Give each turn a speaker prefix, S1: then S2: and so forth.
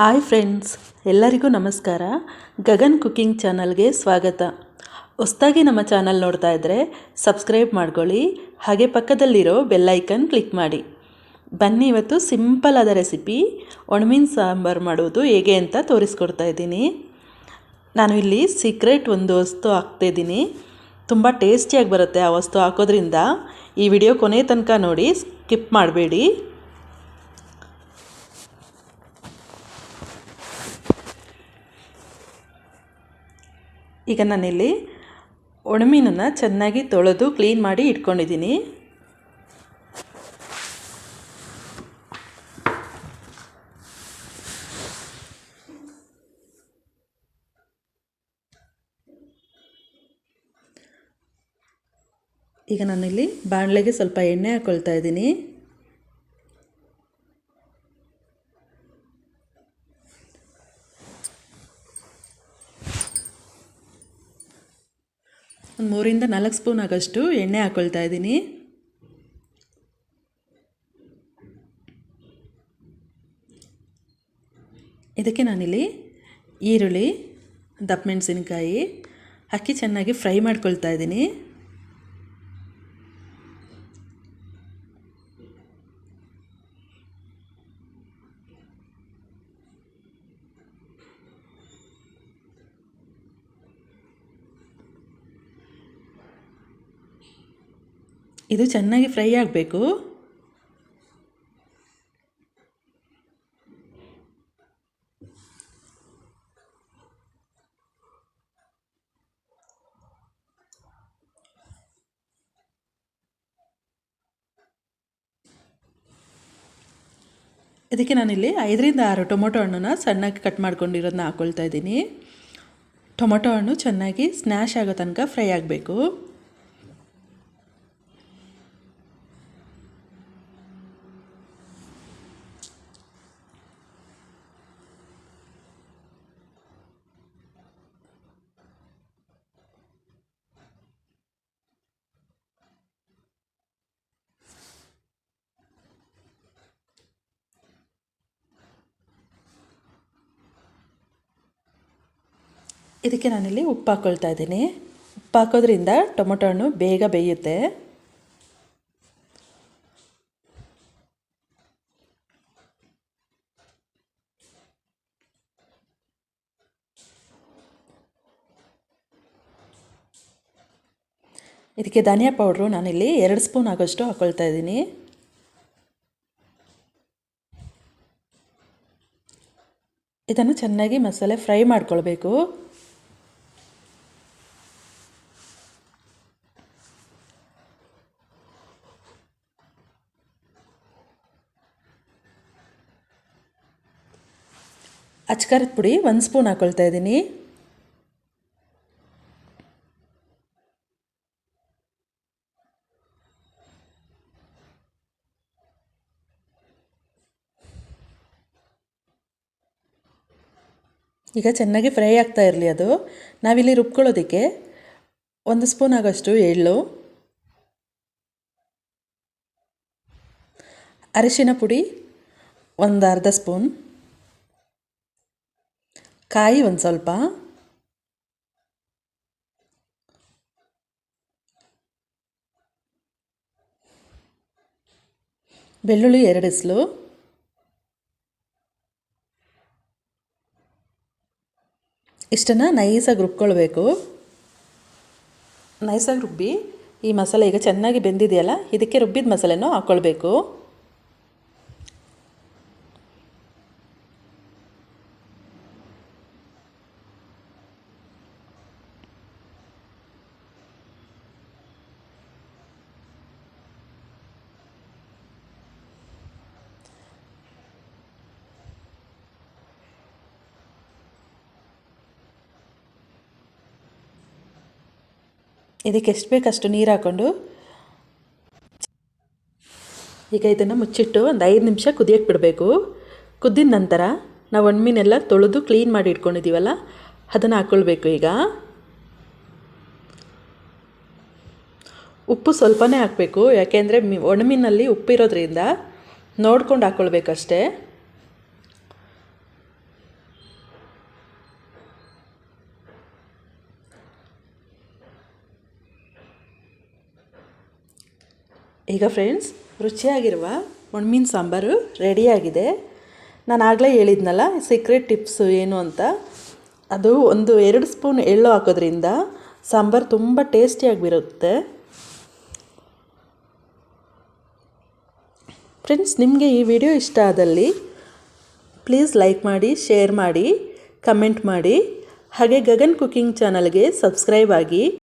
S1: Hi friends, ಎಲ್ಲರಿಗೂ ನಮಸ್ಕಾರ. Gagan cooking ಚಾನಲ್ಗೆ ಸ್ವಾಗತ. ಹೊಸ್ದಾಗಿ ನಮ್ಮ ಚಾನಲ್ ನೋಡ್ತಾ ಇದ್ದರೆ ಸಬ್ಸ್ಕ್ರೈಬ್ ಮಾಡ್ಕೊಳ್ಳಿ, ಹಾಗೆ ಪಕ್ಕದಲ್ಲಿರೋ ಬೆಲ್ಲೈಕನ್ ಕ್ಲಿಕ್ ಮಾಡಿ. ಬನ್ನಿ ಇವತ್ತು ಸಿಂಪಲ್ ಆದ ರೆಸಿಪಿ, ಒಣಮೀನ್ ಸಾಂಬಾರು ಮಾಡೋದು ಹೇಗೆ ಅಂತ ತೋರಿಸ್ಕೊಡ್ತಾ ಇದ್ದೀನಿ. ನಾನು ಇಲ್ಲಿ ಸೀಕ್ರೆಟ್ ಒಂದು ವಸ್ತು ಹಾಕ್ತಾಯಿದ್ದೀನಿ ತುಂಬ ಟೇಸ್ಟಿಯಾಗಿ ಬರುತ್ತೆ ಆ ವಸ್ತು ಹಾಕೋದ್ರಿಂದ. ಈ ವಿಡಿಯೋ ಕೊನೆ ತನಕ ನೋಡಿ ಸ್ಕಿಪ್ ಮಾಡಬೇಡಿ. ಈಗ ನಾನಿಲ್ಲಿ ಒಣಮೀನನ್ನು ಚೆನ್ನಾಗಿ ತೊಳೆದು ಕ್ಲೀನ್ ಮಾಡಿ ಇಟ್ಕೊಂಡಿದ್ದೀನಿ. ಈಗ ನಾನಿಲ್ಲಿ ಬಾಣಲೆಗೆ ಸ್ವಲ್ಪ ಎಣ್ಣೆ ಹಾಕ್ಕೊಳ್ತಾ ಇದ್ದೀನಿ. ಒಂದು ಮೂರಿಂದ ನಾಲ್ಕು ಸ್ಪೂನ್ ಆಗೋಷ್ಟು ಎಣ್ಣೆ ಹಾಕ್ಕೊಳ್ತಾ ಇದ್ದೀನಿ. ಇದಕ್ಕೆ ನಾನಿಲ್ಲಿ ಈರುಳ್ಳಿ ದಪ್ಪ ಮೆಣಸಿನ್ಕಾಯಿ ಹಾಕಿ ಚೆನ್ನಾಗಿ ಫ್ರೈ ಮಾಡ್ಕೊಳ್ತಾ ಇದ್ದೀನಿ. ಇದು ಚೆನ್ನಾಗಿ ಫ್ರೈ ಆಗಬೇಕು. ಇದಕ್ಕೆ ನಾನಿಲ್ಲಿ ಐದರಿಂದ ಆರು ಟೊಮೊಟೊ ಹಣ್ಣನ್ನ ಸಣ್ಣಗೆ ಕಟ್ ಮಾಡ್ಕೊಂಡಿರೋದನ್ನ ಹಾಕ್ಕೊಳ್ತಾ ಇದ್ದೀನಿ. ಟೊಮೊಟೊ ಹಣ್ಣು ಚೆನ್ನಾಗಿ ಸ್ನ್ಯಾಶ್ ಆಗೋ ತನಕ ಫ್ರೈ ಆಗಬೇಕು. ಇದಕ್ಕೆ ನಾನಿಲ್ಲಿ ಉಪ್ಪು ಹಾಕ್ಕೊಳ್ತಾ ಇದ್ದೀನಿ. ಉಪ್ಪು ಹಾಕೋದ್ರಿಂದ ಟೊಮೊಟೊ ಹಣ್ಣು ಬೇಗ ಬೇಯುತ್ತೆ. ಇದಕ್ಕೆ ಧನಿಯಾ ಪೌಡ್ರು ನಾನಿಲ್ಲಿ ಎರಡು ಸ್ಪೂನ್ ಆಗೋಷ್ಟು ಹಾಕ್ಕೊಳ್ತಾ ಇದ್ದೀನಿ. ಇದನ್ನು ಚೆನ್ನಾಗಿ ಮಸಾಲೆ ಫ್ರೈ ಮಾಡ್ಕೊಳ್ಬೇಕು. ಅಚ್ಕಾರದ ಪುಡಿ ಒಂದು ಸ್ಪೂನ್ ಹಾಕ್ಕೊಳ್ತಾ ಇದ್ದೀನಿ. ಈಗ ಚೆನ್ನಾಗಿ ಫ್ರೈ ಆಗ್ತಾ ಇರಲಿ ಅದು. ನಾವಿಲ್ಲಿ ರುಬ್ಕೊಳ್ಳೋದಕ್ಕೆ ಒಂದು ಸ್ಪೂನ್ ಆಗೋಷ್ಟು ಎಳ್ಳು, ಅರಿಶಿನ ಪುಡಿ, ಒಂದು ಅರ್ಧ ಸ್ಪೂನ್. ಕಾಯಿ ಒಂದು ಸ್ವಲ್ಪ. ಬೆಳ್ಳುಳ್ಳಿ ಎರಡು ಇಸ್ಲು. ಇಷ್ಟನ್ನು ನೈಸಾಗಿ ರುಬ್ಕೊಳ್ಬೇಕು. ನೈಸಾಗಿ ರುಬ್ಬಿ ಈ ಮಸಾಲೆ ಈಗ ಚೆನ್ನಾಗಿ ಬೆಂದಿದೆಯಲ್ಲ, ಇದಕ್ಕೆ ರುಬ್ಬಿದ ಮಸಾಲೆನೂ ಹಾಕ್ಕೊಳ್ಬೇಕು ಇದಕ್ಕೆ ಎಷ್ಟು ಬೇಕಷ್ಟು ನೀರು ಹಾಕ್ಕೊಂಡು ಈಗ ಇದನ್ನು ಮುಚ್ಚಿಟ್ಟು ಒಂದು ಐದು ನಿಮಿಷ ಕುದಿಯಕ್ಕೆ ಬಿಡಬೇಕು. ಕುದ್ದಿದ ನಂತರ ನಾವು ಒಣ್ಮೀನೆಲ್ಲ ತೊಳೆದು ಕ್ಲೀನ್ ಮಾಡಿ ಇಟ್ಕೊಂಡಿದ್ದೀವಲ್ಲ, ಅದನ್ನು ಹಾಕ್ಕೊಳ್ಬೇಕು ಈಗ. ಉಪ್ಪು ಸ್ವಲ್ಪನೇ ಹಾಕಬೇಕು, ಯಾಕೆಂದರೆ ಮಿ ಒಣಮೀನಲ್ಲಿ ಉಪ್ಪಿರೋದ್ರಿಂದ ನೋಡ್ಕೊಂಡು ಹಾಕ್ಕೊಳ್ಬೇಕಷ್ಟೇ ಈಗ ಫ್ರೆಂಡ್ಸ್ ರುಚಿಯಾಗಿರುವ ಒಣಮೀನ್ ಸಾಂಬಾರು ರೆಡಿಯಾಗಿದೆ ನಾನು ಆಗಲೇ ಹೇಳಿದ್ನಲ್ಲ ಸೀಕ್ರೆಟ್ ಟಿಪ್ಸು ಏನು ಅಂತ. ಅದು ಒಂದು ಎರಡು ಸ್ಪೂನ್ ಎಳ್ಳು ಹಾಕೋದ್ರಿಂದ ಸಾಂಬಾರು ತುಂಬ ಟೇಸ್ಟಿಯಾಗಿ ಬರುತ್ತೆ ಫ್ರೆಂಡ್ಸ್ ನಿಮಗೆ ಈ ವಿಡಿಯೋ ಇಷ್ಟ ಆದಲ್ಲಿ ಪ್ಲೀಸ್ ಲೈಕ್ ಮಾಡಿ ಶೇರ್ ಮಾಡಿ ಕಮೆಂಟ್ ಮಾಡಿ. ಹಾಗೆ ಗಗನ್ ಕುಕಿಂಗ್ ಚಾನಲ್ಗೆ ಸಬ್ಸ್ಕ್ರೈಬ್ ಆಗಿ.